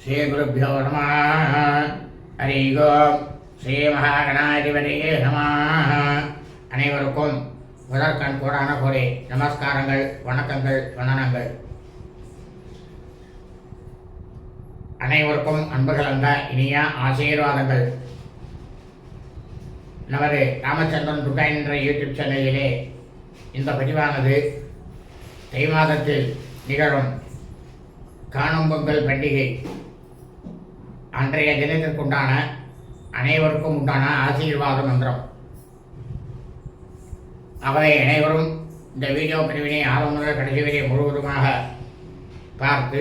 ஸ்ரீகுருப்போ நம ஹரி ஓம் ஸ்ரீ மகாகணாதிபதியே நம அனைவருக்கும் முதற்கண் கூடான கோடி நமஸ்காரங்கள் வணக்கங்கள் வணனங்கள் அனைவருக்கும் அன்பு கலந்த இனிய ஆசீர்வாதங்கள். நமது ராமச்சந்திரன் துர்கா என்ற யூடியூப் சேனலிலே இந்த பதிவானது தை மாதத்தில் நிகழும் காணும் பொங்கல் பண்டிகை அன்றைய தினத்திற்குண்டான அனைவருக்கும் உண்டான ஆசீர்வாத மந்திரம். அவரை அனைவரும் இந்த வீடியோ பிரிவினை ஆரம்ப முதல் கடைசி வரை முழுவதுமாக பார்த்து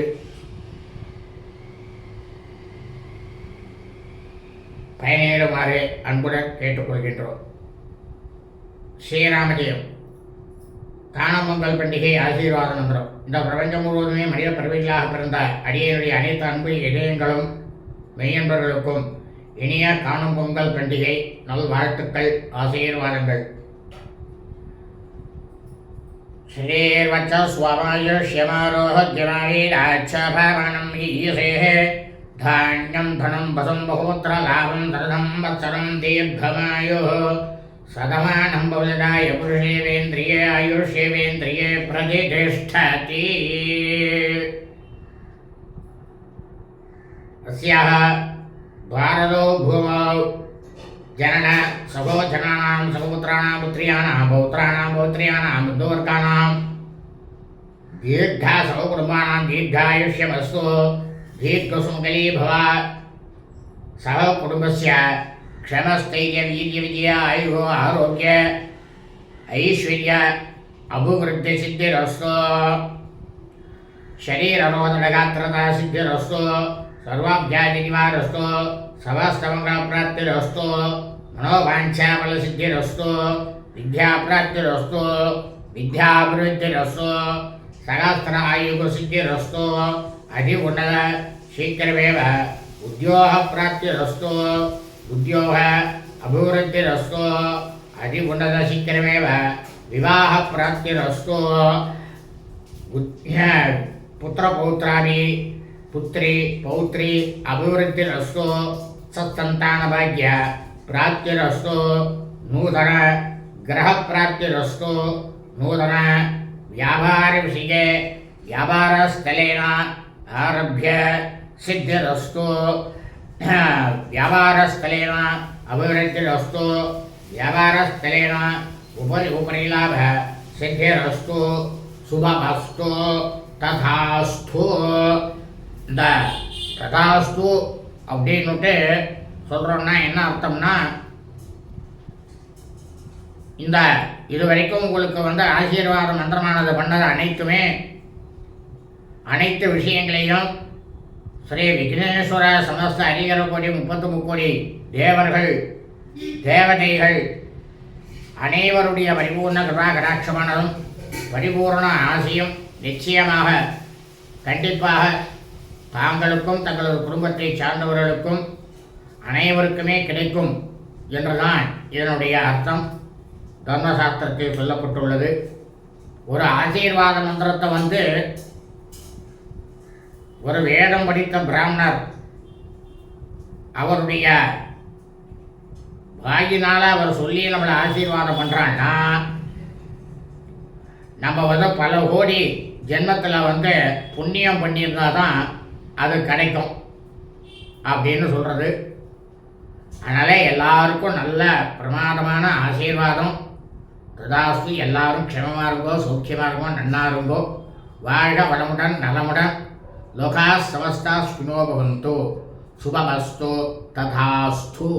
பயனிடுமாறு அன்புடன் கேட்டுக்கொள்கின்றோம். ஸ்ரீராமஜெயம். காணமங்கல் பண்டிகை ஆசீர்வாத மந்திரம். இந்த பிரபஞ்சம் முழுவதுமே மனித பிறவிகளாக பிறந்த அடியனுடைய அனைத்து அன்பு இதயங்களும் மெய்யன்பர்களுக்கும் இனிய காணும் பொங்கல் பண்டிகை நல்வாழ்த்துக்கள் ஆசீர்வாதங்கள் ஸ்ரீர்வச்சஸ்வமாய ஷியமாரோஹ்யமாரீராட்சபானம் ஈசேஹே தானியம் தனம் வசம் பகோத்திர லாபம் தரணம் வத்சரம் தீர்க்கமாயோ சதமானம் பவதாய புருஷேவேந்திரியே ஆயுஷேவேந்திரியே பிரதிதிஷ்டதி अस्याः भारतो भूमौ जनन सहोजनानां सहोपुत्राणां पुत्र्याणां, पौत्राणां, पौत्र्याणां बुद्धवर्गाणां दीर्घा सहोकुटुम्बानां दीर्घायुष्यमस्तु। दीर्घसुमकली भव सह कुटुम्बस्य क्षमस्थैर्यवीर्यविजय आयुः, आरोग्य, ऐश्वर्य, अभिवृद्धिसिद्धिरस्तु। शरीररोधनगात्रता सिद्धिरस्तु। सर्वाभ्यादिनिवारस्तु समस्तमङ्गलप्राप्तिरस्तु मनोवाञ्छाफलसिद्धिरस्तु, विद्याप्राप्तिरस्तु, विद्याभिवृद्धिरस्तु सहस्र आयुगसिद्धिरस्तु अति उन्नत शीघ्रमेव उद्योगप्राप्तिरस्तु उद्योग अभिवृद्धिरस्तु अति उन्नत शीघ्रमेव विवाहप्राप्तिरस्तु पुत्रपौत्रादि पुत्री, पौत्री अभिवृद्धिस्तो सत्संतानभाग्य प्राप्तिरस्तो, नूतन ग्रह प्राप्तिरस्तो नूतन व्यापार विषय व्यापार स्थलेन आरभ्य सिद्धिस्तो व्यापार स्थलेन अभिवृद्धिस्तो व्यापार स्थलेन उपरि उपरि लाभ सिद्धिरस्तो, शुभमस्तो, तथास्तो। இந்த ததாஸ்து அப்படின்னுட்டு சொல்கிறோம்னா என்ன அர்த்தம்னா இந்த இது வரைக்கும் உங்களுக்கு வந்து ஆசீர்வாத மந்திரமானது பண்ணது அனைத்துமே அனைத்து விஷயங்களையும் ஸ்ரீ விக்னேஸ்வர சமஸ்த அரிகர கோடி முப்பத்து முக்கோடி தேவர்கள் தேவதைகள் அனைவருடைய பரிபூர்ண கிருபா கடாட்சமானதும் பரிபூர்ண ஆசையும் நிச்சயமாக கண்டிப்பாக தாங்களுக்கும் தங்களது குடும்பத்தை சார்ந்தவர்களுக்கும் அனைவருக்குமே கிடைக்கும் என்றுதான் இதனுடைய அர்த்தம். தர்மசாஸ்திரத்தில் சொல்லப்பட்டுள்ளது. ஒரு ஆசீர்வாத மந்திரத்தை வந்து ஒரு வேதம் படித்த பிராமணர் அவருடைய வாயினால் அவர் சொல்லி நம்மளை ஆசீர்வாதம் பண்ணுறான்னா நம்ம வந்து பல கோடி ஜென்மத்தில் வந்து புண்ணியம் பண்ணியிருந்தா தான் அது கிடைக்கும். அப்படின்னு சொல்கிறது அதனால் எல்லாருக்கும் நல்ல பிரமாதமான ஆசீர்வாதம். ததாஸ்து எல்லாரும் க்ஷமமாக இருங்கோ சௌக்கியமாக இருங்கோ நன்னா இருங்கோ. வாழ்க வளமுடன் நலமுடன். லோகா சமஸ்தா சுனோபவந்தோ சுபமஸ்தோ சுபமஸ்து ததாஸ்து.